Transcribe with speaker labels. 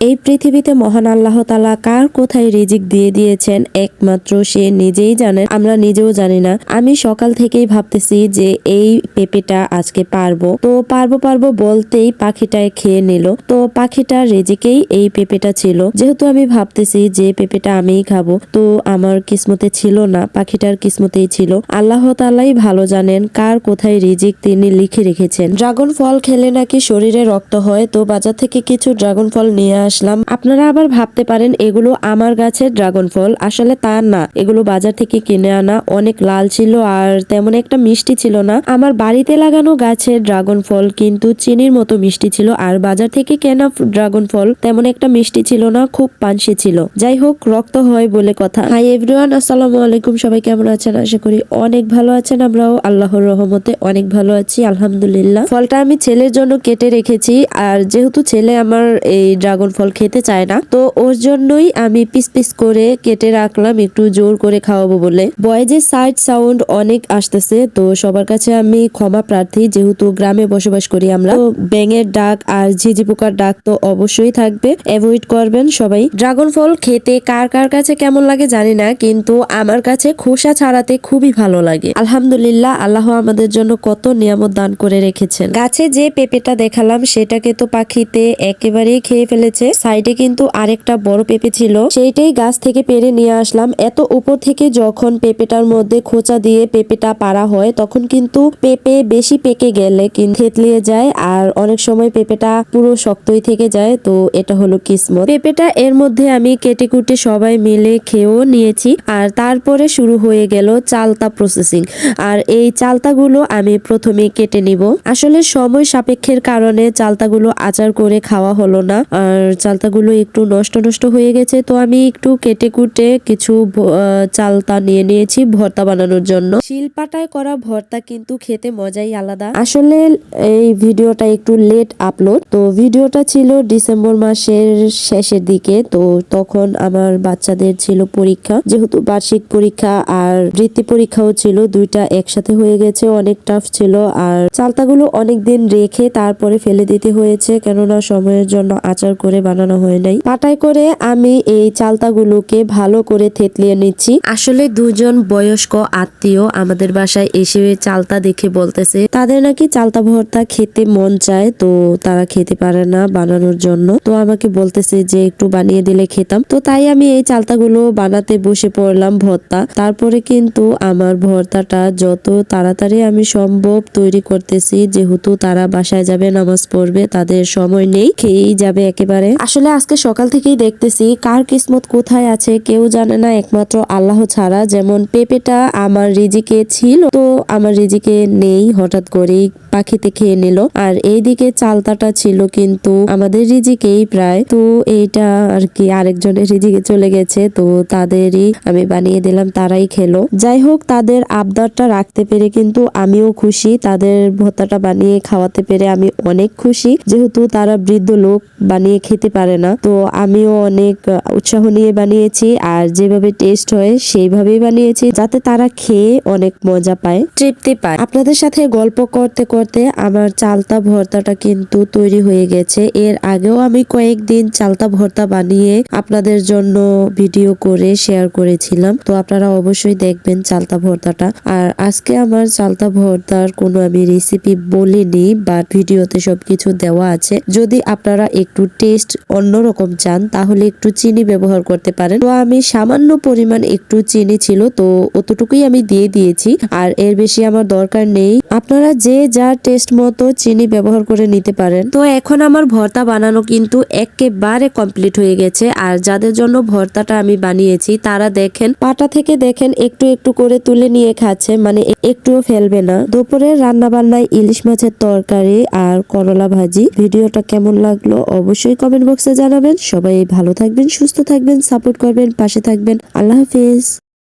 Speaker 1: এই পৃথিবীতে মহান আল্লাহ তালা কার কোথায় রিজিক দিয়ে দিয়েছেন? একমাত্র সে নিজেই জানেন আমরা নিজেও জানি না। আমি সকাল থেকেই ভাবতেছি যে এই পেঁপেটা আজকে পারব। তো পারব পারব বলতেই পাখিটায় খেয়ে নিল। তো পাখিটার রিজিকেই এই পেঁপেটা ছিল। যেহেতু আমি ভাবতেছি যে পেঁপেটা আমিই খাব, তো আমার কিসমতে ছিল না, পাখিটার কিসমতেই ছিল। আল্লাহ তালাই ভালো জানেন কার কোথায় রিজিক তিনি লিখে রেখেছেন। ড্রাগন ফল খেলে নাকি শরীরে রক্ত হয়? তো বাজার থেকে কিছু ড্রাগন ফল নিয়ে আসলাম। আপনারা আবার ভাবতে পারেন, এগুলো আমার গাছের ড্রাগন ফল। আসলে তা না। এগুলো বাজার থেকে কিনে আনা অনেক লাল ছিল আর তেমন একটা মিষ্টি ছিল না। আমার বাড়িতে লাগানো গাছের ড্রাগন ফল কিন্তু চিনির মতো মিষ্টি ছিল আর বাজার থেকে কেনা ড্রাগন ফল তেমন একটা মিষ্টি ছিল না, খুব পানসি ছিল। যাই হোক, রক্ত হয় বলে কথা। হাই এভরিওয়ান আসসালামু আলাইকুম। সবাই কেমন আছেন? আশা করি অনেক ভালো আছেন আমরাও। আল্লাহর রহমতে অনেক ভালো আছি, আলহামদুলিল্লাহ। ফলটা আমি ছেলের জন্য কেটে রেখেছি আর যেহেতু ছেলে আমার এই ড্রাগন ফল খেতে চায় না। তো ওর জন্যই আমি পিস পিস করে কেটে রাখলাম, একটু জোর করে খাওয়াবো বলে। বয়েজের সাইড সাউন্ড অনেক আসতেছে, তো সবার কাছে আমি ক্ষমা প্রার্থী, যেহেতু গ্রামে বসবাস করি আমরা। তো ব্যাঙের ডাক আর ঝিঝি পোকার ডাক তো অবশ্যই থাকবে। অ্যাভয়েড করবেন সবাই। ড্রাগন ফল খেতে কার কার কাছে কেমন লাগে জানি না, কিন্তু আমার কাছে খোসা ছাড়াতে খুবই ভালো লাগে। আলহামদুলিল্লাহ, আল্লাহ আমাদের জন্য কত নিয়ামত দান করে রেখেছেন। গাছে যে পেঁপেটা দেখালাম, সেটাকে তো পাখিতে একেবারেই খেয়ে ফেলেছে। সাইডে কিন্তু আরেকটা বড় পেঁপে ছিল। সেইটাই গাছ থেকে পেরে নিয়ে আসলাম। এত উপর থেকে যখন পেঁপেটার মধ্যে খোঁচা দিয়ে পেঁপেটা পারা হয়, তখন কিন্তু পেঁপে বেশি পেকে গেলে কিন্তু থেতলিয়ে যায় আর অনেক সময় পেঁপেটা পুরো শক্তই থেকে যায়। তো এটা হলো কিসমত। পেঁপেটা এর মধ্যে আমি কেটে কুটে সবাই মিলে খেয়েও নিয়েছি আর তারপরে শুরু হয়ে গেল চালতা প্রসেসিং আর এই চালতাগুলো আমি প্রথমে কেটে নিব। আসলে সময় সাপেক্ষের কারণে চালতাগুলো আচার করে খাওয়া হলো না। আর চালতাগুলো একটু নষ্ট নষ্ট হয়ে গেছে, তো আমি একটু কেটে কুটে কিছু চালতা নিয়ে নিয়েছি ভর্তা বানানোর জন্য। শিলপাটায় করা ভর্তা কিন্তু খেতে মজাই আলাদা। আসলে এই ভিডিওটা একটু লেট আপলোড তো ভিডিওটা ছিল ডিসেম্বর মাসের শেষের দিকে, তো তখন আমার বাচ্চাদের ছিল পরীক্ষা। যেহেতু বার্ষিক পরীক্ষা আর বৃত্তি পরীক্ষাও ছিল, দুইটা একসাথে হয়ে গেছে, অনেক টাফ ছিল। আর চালতাগুলো অনেক দিন রেখে তারপরে ফেলে দিতে হয়েছে, কেননা সময়ের জন্য আচার করে বানানো হয় নাই। পাটায় করে আমি এই চালতাগুলোকে ভালো করে থেতলিয়ে নিচ্ছি। আসলে দুজন বয়স্ক আত্মীয় আমাদের বাসায় এসে চালতা দেখে বলতেছে, তাদের নাকি চালতা ভর্তা খেতে মন চায়, তো তারা খেতে পারে না বানানোর জন্য। তো আমাকে বলতেছে যে একটু বানিয়ে দিলে খেতাম। তো তাই আমি এই চালতাগুলো বানাতে বসে পড়লাম ভর্তা। তারপরে কিন্তু আমার ভর্তাটা যত তাড়াতাড়ি আমি সম্ভব তৈরি করতেছি, যেহেতু তারা বাসায় যাবে, নামাজ পড়বে, তাদের সময় নেই, খেয়েই যাবে একেবারে। আসলে আজকে সকাল থেকেই দেখতেছি কার কিসমত কোথায় আছে, কেউ জানে না। একমাত্র আল্লাহ ছাড়া যেমন পেঁপেটা আমার রিজিকে ছিল, তো আমার রিজিকে নেই হঠাৎ করেই পাখিতে খেয়ে নিল। আর এইদিকে চালতাটা ছিল কিন্তু আমাদের রিজিকেই প্রায়। তো এইটা আর কি আরেকজনের রিজিকে চলে গেছে। তো তাদেরই আমি বানিয়ে দিলাম তারাই খেলো। যাই হোক তাদের আবদারটা রাখতে পেরে কিন্তু আমিও খুশি। তাদের ভর্তাটা বানিয়ে খাওয়াতে পেরে আমি অনেক খুশি। যেহেতু তারা বৃদ্ধ লোক বানিয়ে খেতে পারে না। তো আমিও অনেক উৎসাহ নিয়ে বানিয়েছি। আর যেভাবে টেস্ট হয় সেইভাবেই বানিয়েছি। যাতে তারা খেয়ে অনেক মজা পায়। তৃপ্তি পায়। আপনাদের সাথে গল্প করতে করতে আমার চালতা ভর্তাটা কিন্তু তৈরি হয়ে গেছে। এর আগেও আমি কয়েকদিন চালতা ভর্তা বানিয়ে আপনাদের জন্য ভিডিও করে শেয়ার করেছিলাম। তো আপনারা অবশ্যই দেখবেন চালতা ভর্তাটা। আর আজকে আমার চালতা ভর্তার কোনো আমি রেসিপি বলিনি বাট ভিডিওতে সবকিছু দেওয়া আছে। যদি আপনারা একটু টেস্ট অন্যরকম চান, তাহলে একটু চিনি ব্যবহার করতে পারেন। তো আমি সামান্য পরিমাণ একটু চিনি ছিল, তো অতটুকুই আমি দিয়ে দিয়েছি। আর এর বেশি আমার দরকার নেই। আপনারা যে যার টেস্ট মতো চিনি ব্যবহার করে নিতে পারেন। তো এখন আমার ভর্তা বানানো কিন্তু একেবারে কমপ্লিট হয়ে গেছে। আর যাদের জন্য ভর্তাটা আমি বানিয়েছি, তারা দেখেন, পাটা থেকে দেখেন, একটু একটু করে তুলে নিয়ে খাচ্ছে মানে একটুও ফেলবে না। দুপুরের রান্না বান্নায় ইলিশ মাছের তরকারি আর করলা ভাজি। ভিডিওটা কেমন লাগল অবশ্যই কমেন্ট বক্সে জানাবেন। সবাই ভালো থাকবেন, সুস্থ থাকবেন সাপোর্ট করবেন, পাশে থাকবেন। আল্লাহ হাফিজ।